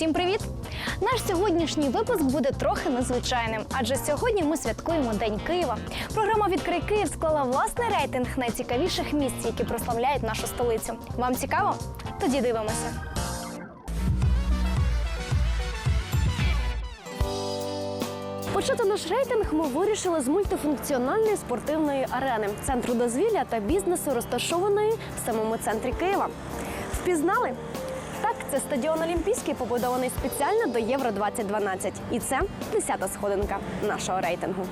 Усім привіт! Наш сьогоднішній випуск буде трохи незвичайним, адже сьогодні ми святкуємо День Києва. Програма Відкрий Київ склала власний рейтинг найцікавіших місць, які прославляють нашу столицю. Вам цікаво? Тоді дивимося. Почати наш рейтинг ми вирішили з мультифункціональної спортивної арени, центру дозвілля та бізнесу, розташованої в самому центрі Києва. Впізнали? Це стадіон Олімпійський, побудований спеціально до Євро 2012. І це десята сходинка нашого рейтингу.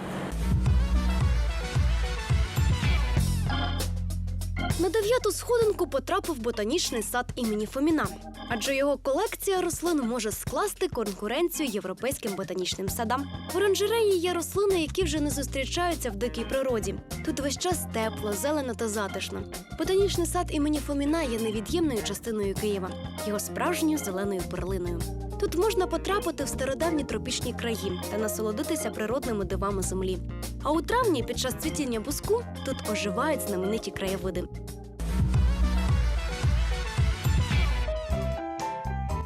На дев'яту сходинку потрапив ботанічний сад імені Фоміна, адже його колекція рослин може скласти конкуренцію європейським ботанічним садам. В оранжереї є рослини, які вже не зустрічаються в дикій природі. Тут весь час тепло, зелено та затишно. Ботанічний сад імені Фоміна є невід'ємною частиною Києва, його справжньою зеленою перлиною. Тут можна потрапити в стародавні тропічні краї та насолодитися природними дивами землі. А у травні, під час цвітіння буску, тут оживають знамениті краєвиди.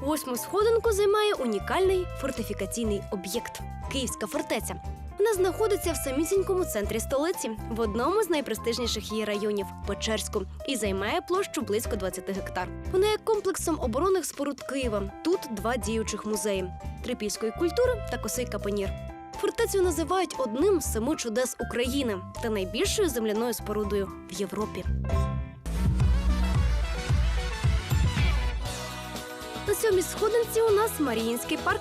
Восьму сходинку займає унікальний фортифікаційний об'єкт Київська фортеця. Вона знаходиться в самісінькому центрі столиці, в одному з найпрестижніших її районів Печерську, і займає площу близько 20 гектар. Вона є комплексом оборонних споруд Києва. Тут два діючих музеї трипільської культури та косий капонір. Фортецю називають одним з семи чудес України та найбільшою земляною спорудою в Європі. На сьомій сходинці у нас Маріїнський парк.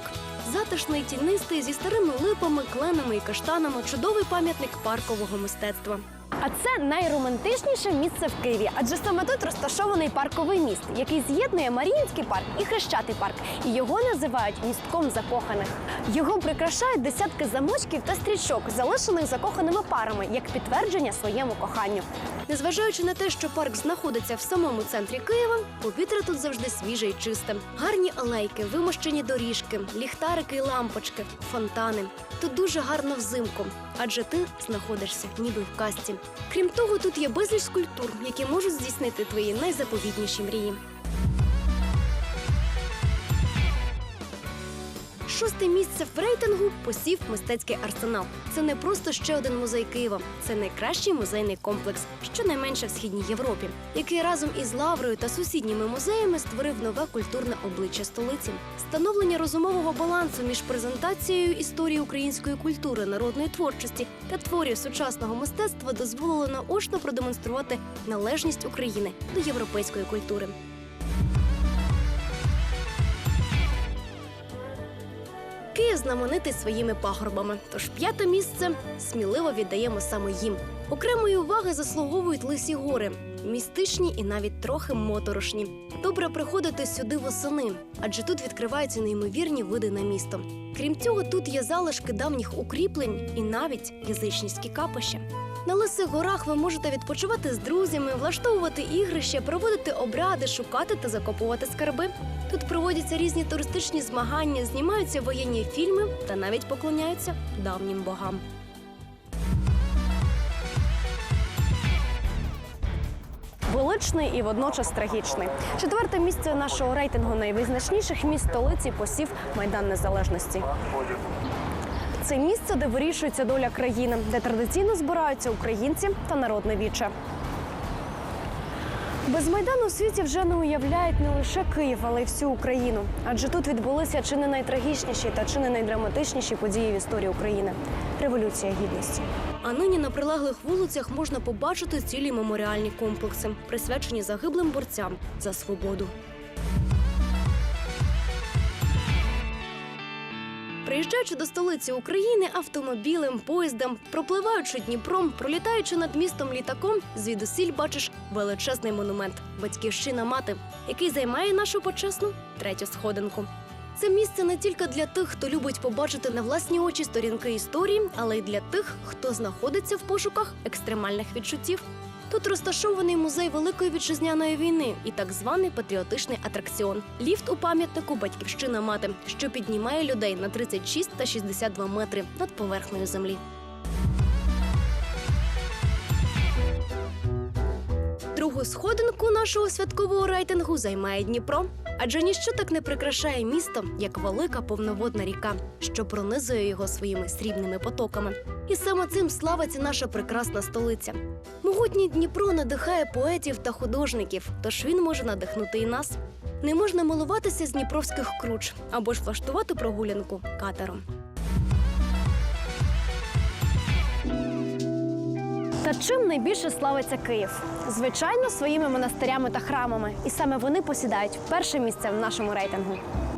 Затишний, тінистий, зі старими липами, кленами і каштанами, чудовий пам'ятник паркового мистецтва. А це найромантичніше місце в Києві, адже саме тут розташований парковий міст, який з'єднує Маріїнський парк і Хрещатий парк. І його називають містком закоханих. Його прикрашають десятки замочків та стрічок, залишених закоханими парами, як підтвердження своєму коханню. Незважаючи на те, що парк знаходиться в самому центрі Києва, повітря тут завжди свіже і чисте. Гарні алейки, вимощені доріжки, ліхтарики і лампочки, фонтани. Тут дуже гарно взимку, адже ти знаходишся ніби в казці. Крім того, тут є безліч скульптур, які можуть здійснити твої найзаповітніші мрії. Шосте місце в рейтингу посів мистецький арсенал. Це не просто ще один музей Києва, це найкращий музейний комплекс, щонайменше в східній Європі, який разом із Лаврою та сусідніми музеями створив нове культурне обличчя столиці. Становлення розумового балансу між презентацією історії української культури, народної творчості та творів сучасного мистецтва дозволило наочно продемонструвати належність України до європейської культури. Київ знаменитий своїми пагорбами. Тож п'яте місце сміливо віддаємо саме їм. Окремої уваги заслуговують лисі гори, містичні і навіть трохи моторошні. Добре приходити сюди восени, адже тут відкриваються неймовірні види на місто. Крім цього, тут є залишки давніх укріплень і навіть язичницькі капища. На лисих горах ви можете відпочивати з друзями, влаштовувати ігрища, проводити обряди, шукати та закопувати скарби. Тут проводяться різні туристичні змагання, знімаються воєнні фільми та навіть поклоняються давнім богам. Величний і водночас трагічний. Четверте місце нашого рейтингу найвизначніших міст столиці посів Майдан Незалежності. Це місце, де вирішується доля країни, де традиційно збираються українці та народне віче. Без майдану світі вже не уявляють не лише Київ, але й всю Україну. Адже тут відбулися чи не найтрагічніші та чи не найдраматичніші події в історії України революція гідності. А нині на прилеглих вулицях можна побачити цілі меморіальні комплекси, присвячені загиблим борцям за свободу. Приїжджаючи до столиці України автомобілем, поїздом, пропливаючи Дніпром, пролітаючи над містом літаком, звідусіль бачиш величезний монумент батьківщина мати, який займає нашу почесну третю сходинку. Це місце не тільки для тих, хто любить побачити на власні очі сторінки історії, але й для тих, хто знаходиться в пошуках екстремальних відчуттів. Тут розташований музей Великої вітчизняної війни і так званий патріотичний атракціон. Ліфт у пам'ятнику Батьківщина мати, що піднімає людей на 36 та 62 метри над поверхнею землі. Другу сходинку нашого святкового рейтингу займає Дніпро. Адже ніщо так не прикрашає місто, як велика повноводна ріка, що пронизує його своїми срібними потоками. І саме цим славиться наша прекрасна столиця. Могутній Дніпро надихає поетів та художників, тож він може надихнути і нас. Не можна милуватися з дніпровських круч або ж влаштувати прогулянку катером. Та чим найбільше славиться Київ? Звичайно, своїми монастирями та храмами, і саме вони посідають перше місце в нашому рейтингу.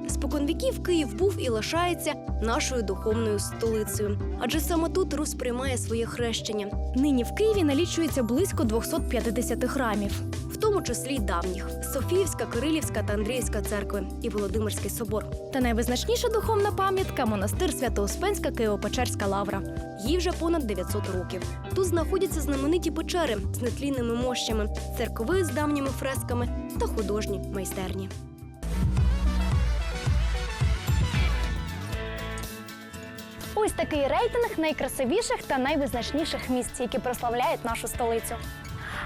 Споконвіків Київ був і лишається нашою духовною столицею, адже саме тут Русь приймає своє хрещення. Нині в Києві налічується близько 250 храмів, тому числі давніх: Софіївська, Кирилівська та Андріївська церкви і Володимирський собор. Та найвизначніша духовна пам'ятка монастир Свято-Успенська Києво-Печерська лавра. Їй вже понад 900 років. Тут знаходяться знамениті печери з нетлінними мощами, церкови з давніми фресками та художні майстерні. Ось такий рейтинг найкрасивіших та найвизначніших місць, які прославляють нашу столицю.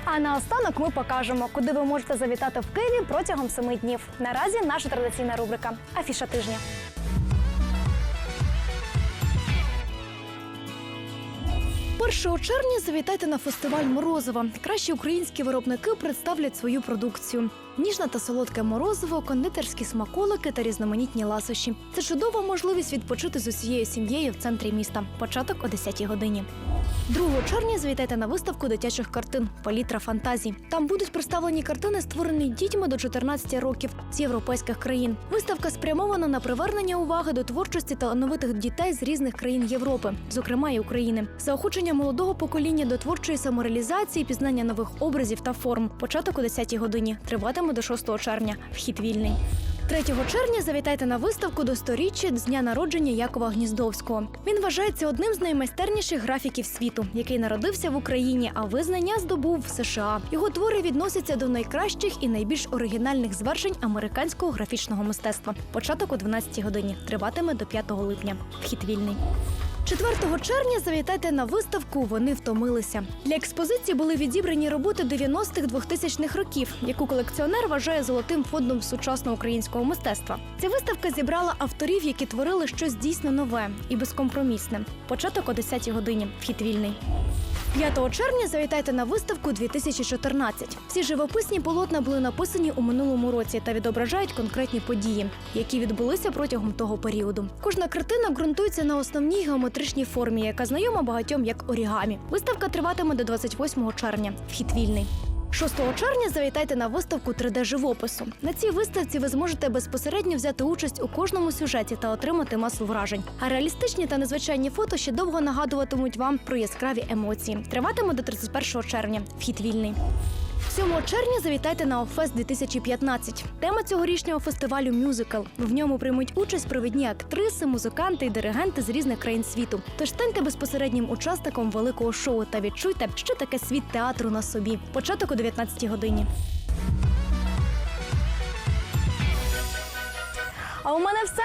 А наостанок ми покажемо, куди ви можете завітати в Києві протягом семи днів. Наразі наша традиційна рубрика Афіша тижня. 1 червня завітайте на фестиваль Морозова. Кращі українські виробники представлять свою продукцію. Ніжне та солодке морозиво, кондитерські смаколики та різноманітні ласощі. Це чудова можливість відпочити з усією сім'єю в центрі міста. Початок о 10 годині. 2 червня завітайте на виставку дитячих картин Палітра фантазій. Там будуть представлені картини, створені дітьми до 14 років з європейських країн. Виставка спрямована на привернення уваги до творчості талановитих дітей з різних країн Європи, зокрема і України, заохочення молодого покоління до творчої самореалізації, пізнання нових образів та форм. Початок о 10 годині триватиме до 6 червня. Вхід вільний. 3 червня завітайте на виставку до сторіччя з дня народження Якова Гніздовського. Він вважається одним з наймайстерніших графіків світу, який народився в Україні, а визнання здобув в США. Його твори відносяться до найкращих і найбільш оригінальних звершень американського графічного мистецтва. Початок о 12 годині триватиме до 5 липня. Вхід вільний. 4 червня завітайте на виставку Вони втомилися. Для експозиції були відібрані роботи 90-х 2000-х років, яку колекціонер вважає золотим фондом сучасного українського мистецтва. Ця виставка зібрала авторів, які творили щось дійсно нове і безкомпромісне. Початок о 10 годині. Вхід вільний. 5 червня завітайте на виставку 2014. Всі живописні полотна були написані у минулому році та відображають конкретні події, які відбулися протягом того періоду. Кожна картина ґрунтується на основній геометричній формі, яка знайома багатьом як орігамі. Виставка триватиме до 28 червня. Вхід вільний. 6 червня завітайте на виставку 3D-живопису. На цій виставці ви зможете безпосередньо взяти участь у кожному сюжеті та отримати масу вражень. А реалістичні та незвичайні фото ще довго нагадуватимуть вам про яскраві емоції. Триватиме до 31 червня. Вхід вільний. 7 червня завітайте на ОФЕС 2015. Тема цьогорічнього фестивалю мюзикл. В ньому приймуть участь провідні актриси, музиканти і диригенти з різних країн світу. Тож станьте безпосереднім учасником великого шоу та відчуйте, що таке світ театру на собі. Початок о 19 годині. А у мене все.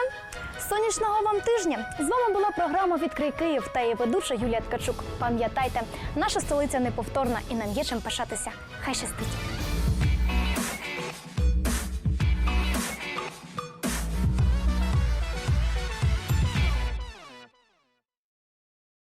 Сонячного вам тижня! З вами була програма Відкрий Київ та її ведуча Юлія Ткачук. Пам'ятайте, наша столиця неповторна і нам є чим пишатися. Хай щастить!